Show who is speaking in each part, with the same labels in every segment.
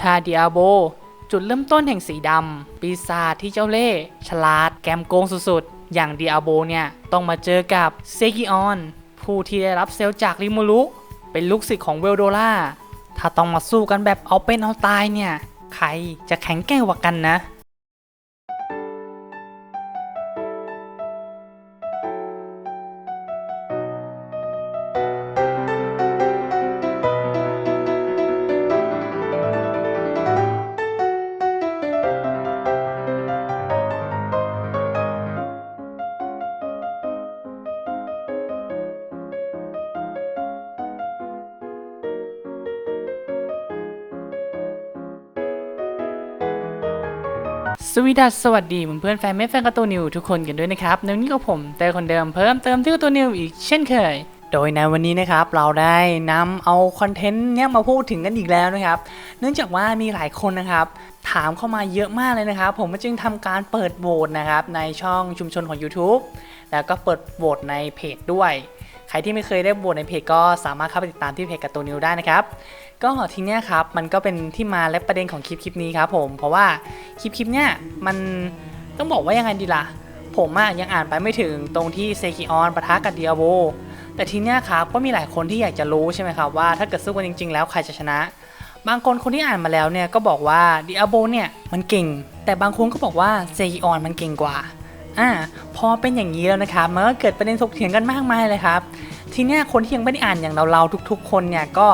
Speaker 1: ทาดิอาโบ จุดเริ่มต้นแห่งสีดำ ปีศาจที่เจ้าเล่ห์ฉลาดแกมโกงสุดๆ อย่างดิอาโบเนี่ย ต้องมาเจอกับเซกิออน ผู้ที่ได้รับเซลจากริมูรุเป็นลูกศิษย์ของเวลโดล่า ถ้าต้องมาสู้กันแบบเอาเป็นเอาตายเนี่ย ใครจะแข็งแกร่งกว่ากันนะ วีดัสสวัสดีเพื่อนแฟนเมฟแฟนการ์ตูนนิวทุกคนกันด้วยนะครับในวันนี้ก็ผมเตอคนเดิมเพิ่มเติมที่การ์ตูนนิวอีกเช่นเคย โดยในวันนี้นะครับเราได้นำเอาคอนเทนต์เนี้ยมาพูดถึงกันอีกแล้วนะครับ เนื่องจากว่ามีหลายคนนะครับ ถามเข้ามาเยอะมากเลยนะครับ ผมก็จึงทำการเปิดโหวตนะครับในช่องชุมชนของ YouTube แล้วก็เปิดโหวตในเพจด้วย ใครที่ไม่เคยได้โหวตในเพจก็สามารถเข้าไปติดตามที่เพจการ์ตูนนิวได้นะครับ ก็ทีเนี้ยครับมันก็เป็นที่มาและประเด็นของคลิปคลิปนี้ครับผมเพราะว่าคลิปคลิปเนี้ยมันต้องบอกว่ายังไงดีล่ะ ผมอะยังอ่านไปไม่ถึงตรงที่เซกิออนปะทะกับเดียโบแต่ทีเนี้ยครับก็มีหลายคนที่อยากจะรู้ใช่ไหมครับว่าถ้าเกิดสู้กันจริง ๆ แล้วใครจะชนะ บางคนคนที่อ่านมาแล้วเนี่ยก็บอกว่าเดียโบเนี่ยมันเก่ง แต่บางคนก็บอกว่าเซกิออนมันเก่งกว่า อ่าพอเป็นอย่างนี้แล้วนะครับมันก็เกิดประเด็นถกเถียงกันมากมายเลยครับ ทีเนี้ยคนที่ยังไม่ได้อ่านอย่างเราๆทุก ๆ คนเนี่ยก็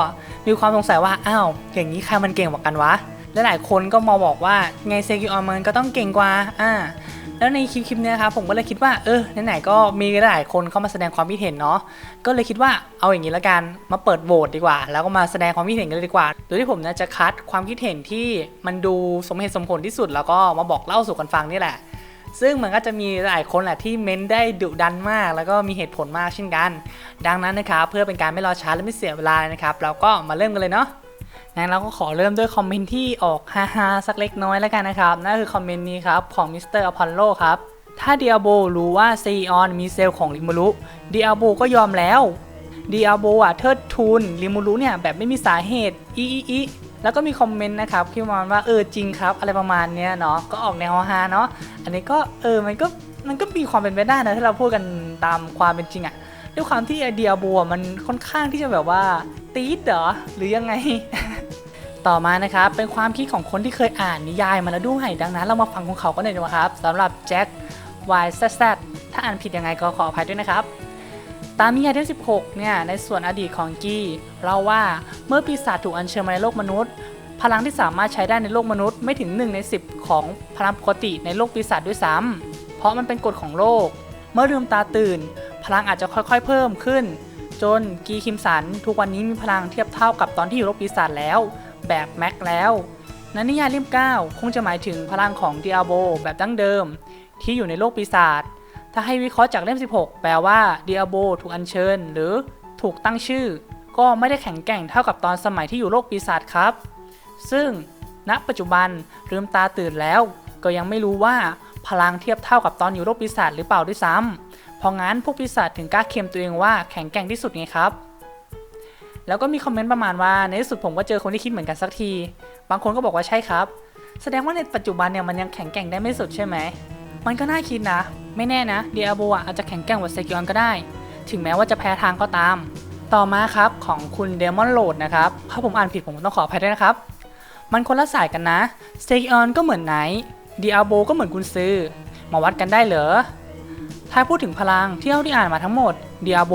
Speaker 1: มีความสงสัยว่าอ้าวอย่างนี้ใครมันเก่งกว่ากันวะและหลายคนก็มาบอกว่าไงเซกิออนมันก็ต้องเก่งกว่าอ่าแล้วในคลิปคลิปนี้ยครับผมก็เลยคิดว่าเออไหนๆก็มีหลายคนเข้ามาแสดงความคิดเห็นเนาะก็เลยคิดว่าเอาอย่างนี้ละกันมาเปิดโหวตดีกว่า แล้วก็มาแสดงความคิดเห็นกันเลยดีกว่า โดยที่ผมเนี่ยจะคัดความคิดเห็นที่มันดูสมเหตุสมผลที่สุด แล้วก็มาบอกเล่าสู่กันฟังนี่แหละ ซึ่งมันก็จะมีหลายคนแหละที่เม้นได้ดุดันมาก แล้วก็มีเหตุผลมากเช่นกัน ดังนั้นนะครับเพื่อเป็นการไม่รอช้าและไม่เสียเวลานะครับ เราก็มาเริ่มกันเลยเนาะงั้นเราก็ขอเริ่มด้วยคอมเมนต์ที่ออกฮาๆสักเล็กน้อยแล้วกันนะครับนั่นคือคอมเมนต์นี้ครับของมิสเตอร์อพอลโลครับถ้าเดียโบรู้ว่าซีออนมีเซลล์ของริมูรุเดียโบก็ยอมแล้วเดียโบอะเทิดทูนริมูรุเนี่ยแบบไม่มีสาเหตุอีอีอี แล้วก็มีคอมเมนต์นะครับที่ประมาณว่าเออจริงครับ อะไรประมาณเนี้ยเนาะก็ออกแนวฮาเนาะอันนี้ก็เออมันก็มันก็มีความเป็นไปได้นะถ้าเราพูดกันตามความเป็นจริงอะด้วยความที่ไอเดียบัวมันค่อนข้างที่จะแบบว่าตีดเหรอหรือยังไง ต่อมานะครับเป็นความคิดของคนที่เคยอ่านนิยายมาแล้วด้วยดังนั้น เรามาฟังของเขากันเลยดีกว่าครับสำหรับแจ็ควายแซดถ้าอ่านผิดยังไงก็ขออภัยด้วยนะครับ ตามนิยายเล่ม16 เนี่ย ในส่วนอดีตของกี้เล่าว่าเมื่อปีศาจถูกอัญเชิญมาในโลกมนุษย์ พลังที่สามารถใช้ได้ในโลกมนุษย์ไม่ถึง 1 ใน 10 ของพลังปกติในโลกปีศาจด้วยซ้ำเพราะมันเป็นกฎของโลก เมื่อลืมตาตื่น พลังอาจจะค่อยๆ เพิ่มขึ้น จนกีคิมสัน ทุกวันนี้มีพลังเทียบเท่ากับตอนที่อยู่โลกปีศาจแล้ว แบบแม็กแล้วในนิยายเล่ม9คงจะหมายถึงพลังของดิอาโบแบบดั้งเดิม ที่อยู่ในโลกปีศาจ ถ้าให้วิเคราะห์จากเล่ม 16 แปลว่าเดียโบถูกอัญเชิญ หรือถูกตั้งชื่อ ก็ไม่ได้แข็งแกร่งเท่ากับตอนสมัยที่อยู่โลกปีศาจครับ ซึ่งณปัจจุบันลืมตาตื่นแล้ว ก็ยังไม่รู้ว่าพลังเทียบเท่ากับตอนอยู่โลกปีศาจหรือเปล่าด้วยซ้ำเพราะงั้นพวกปีศาจถึงกล้าเคลมตัวเองว่าแข็งแกร่งที่สุดไงครับ แล้วก็มีคอมเมนต์ประมาณว่าในที่สุดผมก็เจอคนที่คิดเหมือนกันสักที บางคนก็บอกว่าใช่ครับ แสดงว่าในปัจจุบันเนี่ยมันยังแข็งแกร่งได้ไม่สุดใช่ไหม มันก็น่าคิดนะ ไม่แน่นะเดียโบอาจจะแข็งแกร่งกว่าเซกิออนก็ได้ ถึงแม้ว่าจะแพ้ทางก็ตาม ต่อมาครับของคุณเดมอนโหลดนะครับถ้าผมอ่านผิดผมต้องขออภัยด้วยนะครับ มันคนละสายกันนะเซกิออนก็เหมือนไนท์ดิอาโบก็เหมือนกุนซือมาวัดกันได้เหรอถ้าพูดถึงพลังที่เท่าที่อ่านมาทั้งหมดเดิอาโบ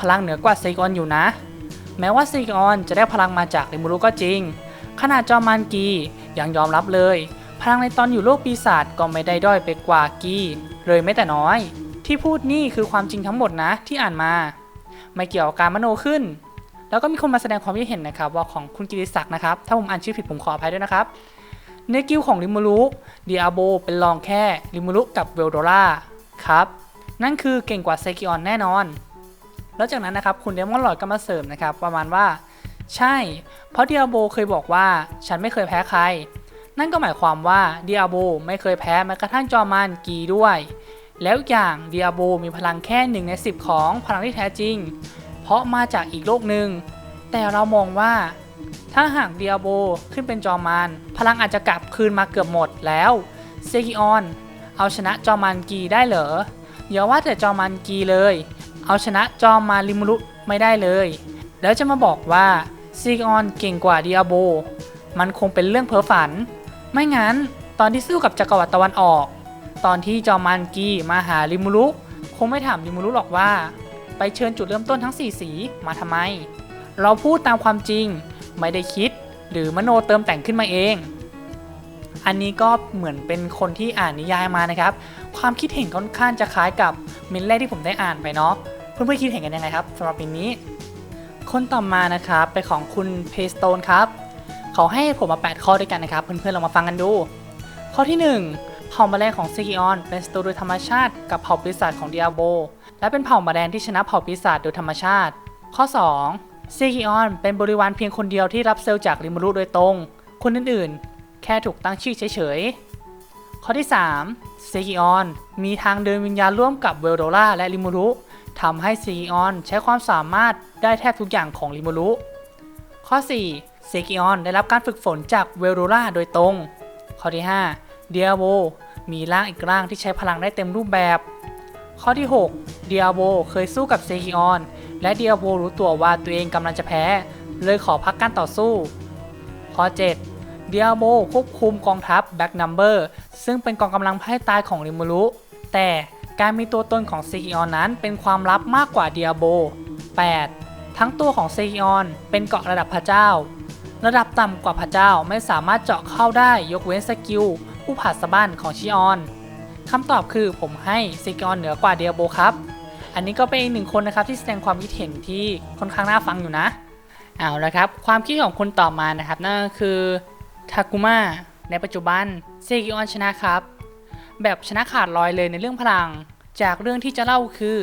Speaker 1: พลังเหนือกว่าเซกิออนอยู่นะ แม้ว่าเซกิออนจะได้พลังมาจากริมูรุก็จริงขนาดจอมมันกียังยอมรับเลย พลังในตอนอยู่โลกปีศาจก็ไม่ได้ด้อยไปกว่ากีเลยแม้แต่น้อย ที่พูดนี่คือความจริงทั้งหมดนะที่อ่านมา ไม่เกี่ยวกับการมโนขึ้น แล้วก็มีคนมาแสดงความคิดเห็นนะครับ ว่าของคุณกิติศักดิ์นะครับ ถ้าผมอ่านชื่อผิดผมขออภัยด้วยนะครับในกิลของริมูรุดิอาโบเป็นรองแค่ริมูรุกับเวลโดล่าครับ นั่นคือเก่งกว่าเซกิออนแน่นอน แล้วจากนั้นนะครับคุณเดมอนลอยก็มาเสริมนะครับ ประมาณว่า ใช่ เพราะดิอาโบเคยบอกว่าฉันไม่เคยแพ้ใคร นั่นก็หมายความว่าเดิอาโบไม่เคยแพ้แม้กระทั่งจอมานกีด้วย แล้วอย่างเดิอาโบมีพลังแค่1ใน10 ของพลังที่แท้จริง เพราะมาจากอีกโลกหนึ่ง แต่เรามองว่า ถ้าหากเดียโบขึ้นเป็นจอมมารพลังอาจจะกลับคืนมาเกือบหมดแล้วเซกิออนเอาชนะจอมมารกีได้เหรออย่าว่าแต่จอมมารกีเลย เอาชนะจอมาริมูรุไม่ได้เลย แล้วจะมาบอกว่าเซกิออนเก่งกว่าเดียโบ มันคงเป็นเรื่องเพ้อฝัน ไม่งั้นตอนที่สู้กับจักรวรรดิตะวันออก ตอนที่จอมมารกีมาหาริมูรุคงไม่ถามริมูรุหรอกว่า ไปเชิญจุดเริ่มต้นทั้ง 4 สีมาทำไม เราพูดตามความจริงไม่ได้คิด หรือมโนเติมแต่งขึ้นมาเอง อันนี้ก็เหมือนเป็นคนที่อ่านนิยายมานะครับ ความคิดเห็นค่อนข้างจะคล้ายกับมินแรกที่ผมได้อ่านไปเนาะเพื่อนๆคิดเห็นกันยังไงครับสำหรับมินนี้ คนต่อมานะครับเป็นของคุณเพสโตนครับ เขาให้ผมมา 8 ข้อด้วยกันนะครับ เพื่อนๆลองมาฟังกันดู ข้อที่ 1 เผ่าแมลงของซิกิออนเป็นศัตรูโดยธรรมชาติกับเผ่าปีศาจของเดียโบและเป็นเผ่าแมลงที่ชนะเผ่าปีศาจโดยธรรมชาติ ข้อ 2 ซิกิออนเป็นบริวารเพียงคนเดียวที่รับเซลล์จากริมูรุโดยตรง คนอื่นๆ แค่ถูกตั้งชื่อเฉยๆ ข้อที่3เซกิออนมีทางเดินวิญญาณร่วมกับเวลโดล่าและริมูรุทำให้เซกิออนใช้ความสามารถได้แทบทุกอย่างของริมูรุ ข้อ 4 เซกิออนได้รับการฝึกฝนจากเวลโดล่าโดยตรง ข้อที่ 5 เดียโบมีร่างอีกร่างที่ใช้พลังได้เต็มรูปแบบ ข้อที่ 6 เดียโบเคยสู้กับเซกิออน และเดียโบรู้ตัวว่าตัวเองกำลังจะแพ้ เลยขอพักการต่อสู้ ข้อ 7 เดียโบควบคุมกองทัพแบ็กนัมเบอร์ซึ่งเป็นกองกำลังพ่ายตายของริมูรุแต่การมีตัวตนของเซกิออนนั้นเป็นความลับมากกว่าเดียโบ 8. ทั้งตัวของเซกิออนเป็นเกาะระดับพระเจ้า ระดับต่ำกว่าพระเจ้าไม่สามารถเจาะเข้าได้ยกเว้นสกิลผู้ผ่าสะบั้นของชิออนคำตอบคือผมให้เซกิออนเหนือกว่าเดียโบครับ อันนี้ก็เป็นอีกหนึ่งคนนะครับที่แสดงความคิดเห็นที่ค่อนข้างน่าฟังอยู่นะเอาละครับความคิดของคนต่อมานะครับนั่นก็คือทากุมะในปัจจุบันเซกิออนชนะครับ แบบชนะขาดลอยเลยในเรื่องพลัง จากเรื่องที่จะเล่าคือ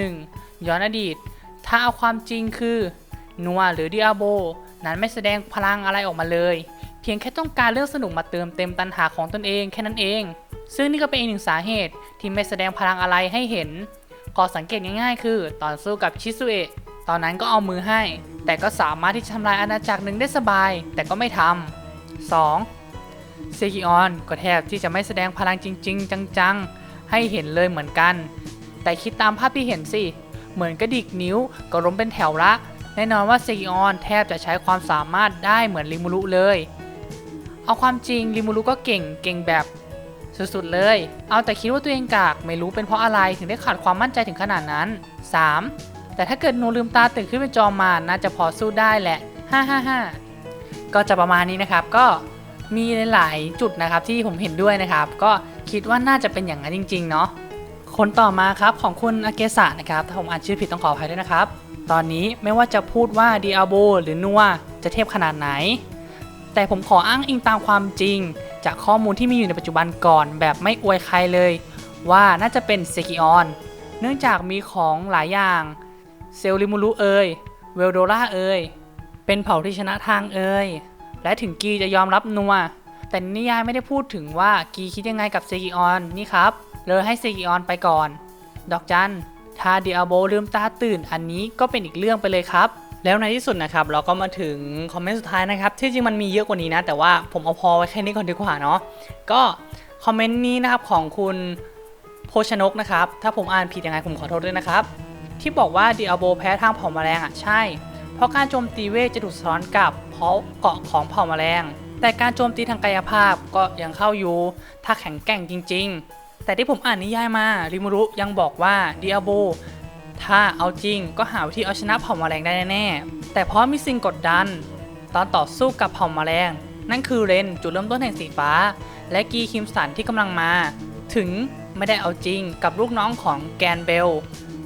Speaker 1: 1. ย้อนอดีต ถ้าเอาความจริงคือนัวหรือดิอาโบนั้นไม่แสดงพลังอะไรออกมาเลย เพียงแค่ต้องการเรื่องสนุกมาเติมเต็มตันหาของตนเองแค่นั้นเอง ซึ่งนี่ก็เป็นอีกหนึ่งสาเหตุที่ไม่แสดงพลังอะไรให้เห็นก็สังเกตง่ายๆ คือ ตอนสู้กับชิซุเอะตอนนั้นก็เอามือให้ แต่ก็สามารถที่จะทำลายอาณาจักรหนึ่งได้สบาย แต่ก็ไม่ทำ 2. เซกิออนก็แทบที่จะไม่แสดงพลังจริง ๆ จังๆ ให้เห็นเลยเหมือนกัน แต่คิดตามภาพที่เห็นสิ เหมือนกระดิกนิ้วก็ล้มเป็นแถวละ แน่นอนว่าเซกิออนแทบจะใช้ความสามารถได้เหมือนริมูรุเลย เอาความจริงริมูรุก็เก่งเก่งแบบสุดๆเลย เอาแต่คิดว่าตัวเองกากไม่รู้เป็นเพราะอะไรถึงได้ขาดความมั่นใจถึงขนาดนั้น 3. แต่ถ้าเกิดหนูลืมตาตื่นขึ้นเป็นจอมมาน่าจะพอสู้ได้แหละ555ก็จะประมาณนี้นะครับก็มีหลาย ๆ จุดนะครับที่ผมเห็นด้วยนะครับ ก็คิดว่าน่าจะเป็นอย่างนั้นจริง ๆ เนาะ คนต่อมาครับของคุณอาเกสะนะครับถ้าผมอ่านชื่อผิดต้องขออภัยด้วยนะครับ ตอนนี้ไม่ว่าจะพูดว่าดิอาโบหรือนัวจะเทพขนาดไหน แต่ผมขออ้างอิงตามความจริง จากข้อมูลที่มีอยู่ในปัจจุบันก่อนแบบไม่อวยใครเลย ว่าน่าจะเป็นเซกิออน เนื่องจากมีของหลายอย่างเซลลิมูรุเอยเวลโดล่าเอยเป็นเผ่าที่ชนะทางเอยและถึงกีจะยอมรับนัวแต่นิยายไม่ได้พูดถึงว่ากีคิดยังไงกับเซกิออนนี่ครับ เลยให้เซกิออนไปก่อน ดอกจันถ้าเดียโบลืมตาตื่นอันนี้ก็เป็นอีกเรื่องไปเลยครับ แล้วในที่สุดนะครับ เราก็มาถึงคอมเมนต์สุดท้ายนะครับ ที่จริงมันมีเยอะกว่านี้นะ แต่ว่าผมเอาพอไว้แค่นี้ก่อนดีกว่าเนาะก็คอมเมนต์นี้นะครับของคุณโพชนกนะครับ ถ้าผมอ่านผิดยังไงผมขอโทษด้วยนะครับ ที่บอกว่าดิอาโบแพ้ทางเผ่าแมลงอะใช่ เพราะการโจมตีเวทจะถูกสะท้อนกับเพราะเกาะของเผ่าแมลงแต่การโจมตีทางกายภาพก็ยังเข้าอยู่ ถ้าแข็งแกร่งจริง ๆ แต่ที่ผมอ่านนิยายมาริมูรุยังบอกว่าดิอาโบถ้าเอาจริงก็หาวิธีเอาชนะเผ่าแมลงได้แน่แต่เพราะมีสิ่งกดดัน ตอนต่อสู้กับเผ่าแมลง นั่นคือเรนจุดเริ่มต้นแห่งสีฟ้า และกีคิมสันที่กำลังมา ถึงไม่ได้เอาจริงกับลูกน้องของแกนเบล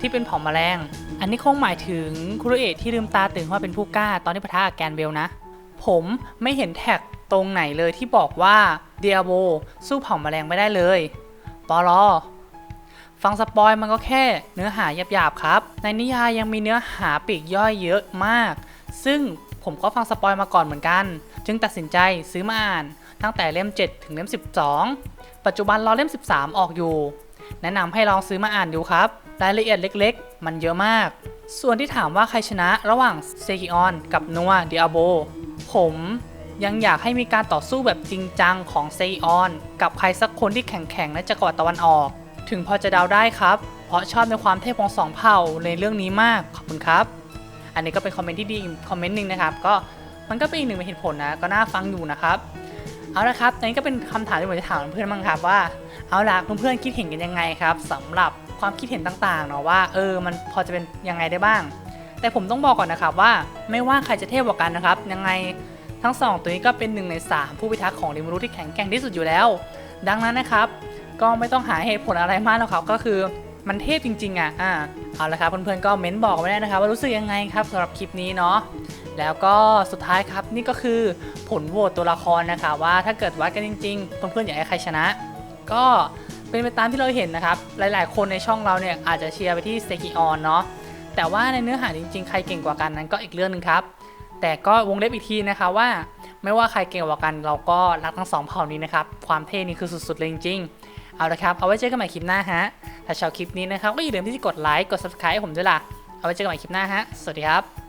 Speaker 1: ที่เป็นเผ่าแมลง อันนี้คงหมายถึงคุโรเอะที่ลืมตาตื่นว่าเป็นผู้กล้าตอนที่ปะทะกับแกนเบลนะ ผมไม่เห็นแท็กตรงไหนเลยที่บอกว่าเดียโบสู้เผ่าแมลงไม่ได้เลย ปอลอฟังสปอยมันก็แค่เนื้อหาหยาบๆครับ ในนิยายยังมีเนื้อหาปีกย่อยเยอะมาก ซึ่งผมก็ฟังสปอยมาก่อนเหมือนกัน จึงตัดสินใจซื้อมาอ่านตั้งแต่เล่ม 7 ถึงเล่ม 12 ปัจจุบันรอเล่ม 13 ออกอยู่ แนะนำให้ลองซื้อมาอ่านดูครับ รายละเอียดเล็กๆ มันเยอะมาก ส่วนที่ถามว่าใครชนะระหว่างเซกิออนกับนัวเดียโบผม ยังอยากให้มีการต่อสู้แบบจริงจังของเซออน กับใครสักคนที่แข็งๆในจักรวรรดิตะวันออก ถึงพอจะเดาได้ครับ เพราะชอบในความเทพของสองเผ่าในเรื่องนี้มาก ขอบคุณครับ อันนี้ก็เป็นคอมเมนต์ที่ดีคอมเมนต์หนึ่งนะครับ ก็มันก็เป็นอีกหนึ่งเหตุผลนะ ก็น่าฟังอยู่นะครับ เอาละครับอันนี้ก็เป็นคำถามที่ผมจะถามเพื่อนบ้างครับว่า เอาล่ะเพื่อนๆคิดเห็นกันยังไงครับสำหรับความคิดเห็นต่างๆเนาะว่าเออมันพอจะเป็นยังไงได้บ้าง แต่ผมต้องบอกก่อนนะครับว่าไม่ว่าใครจะเทพกว่ากันนะครับ ยังไง ทั้งสองตัวนี้ก็เป็นหนึ่งในสามผู้พิทักษ์ของริมรุที่แข็งแกร่งที่สุดอยู่แล้ว ดังนั้นนะครับ ก็ไม่ต้องหาเหตุผลอะไรมากหรอกครับ ก็คือมันเทพจริง ๆ อะอ่าเอาละครับเพื่อนๆก็เม้นบอกไว้ได้นะครับ ว่ารู้สึกยังไงครับสำหรับคลิปนี้เนาะแล้วก็สุดท้ายครับนี่ก็คือผลโหวตตัวละครนะครับว่าถ้าเกิดวัดกันจริงๆ เพื่อนๆอยากให้ใครชนะ ก็เป็นไปตามที่เราเห็นนะครับ หลายๆ คนในช่องเราเนี่ยอาจจะเชียร์ไปที่เซกิออนเนาะแต่ว่าในเนื้อหาจริงๆ ใครเก่งกว่ากันนั้นก็อีกเรื่องหนึงครับ แต่ก็วงเล็บอีกทีนะคะว่า ไม่ว่าใครเก่งกว่ากันเราก็รักทั้งสองเผ่านี้นะครับ ความเท่นี่คือสุดๆเลยจริงๆ เอาละครับ เอาไว้เจอกันใหม่คลิปหน้าฮะ ถ้าชอบคลิปนี้นะครับก็อย่าลืมที่จะกดไลค์ กด subscribe ให้ผมด้วยล่ะ เอาไว้เจอกันใหม่คลิปหน้าฮะ สวัสดีครับ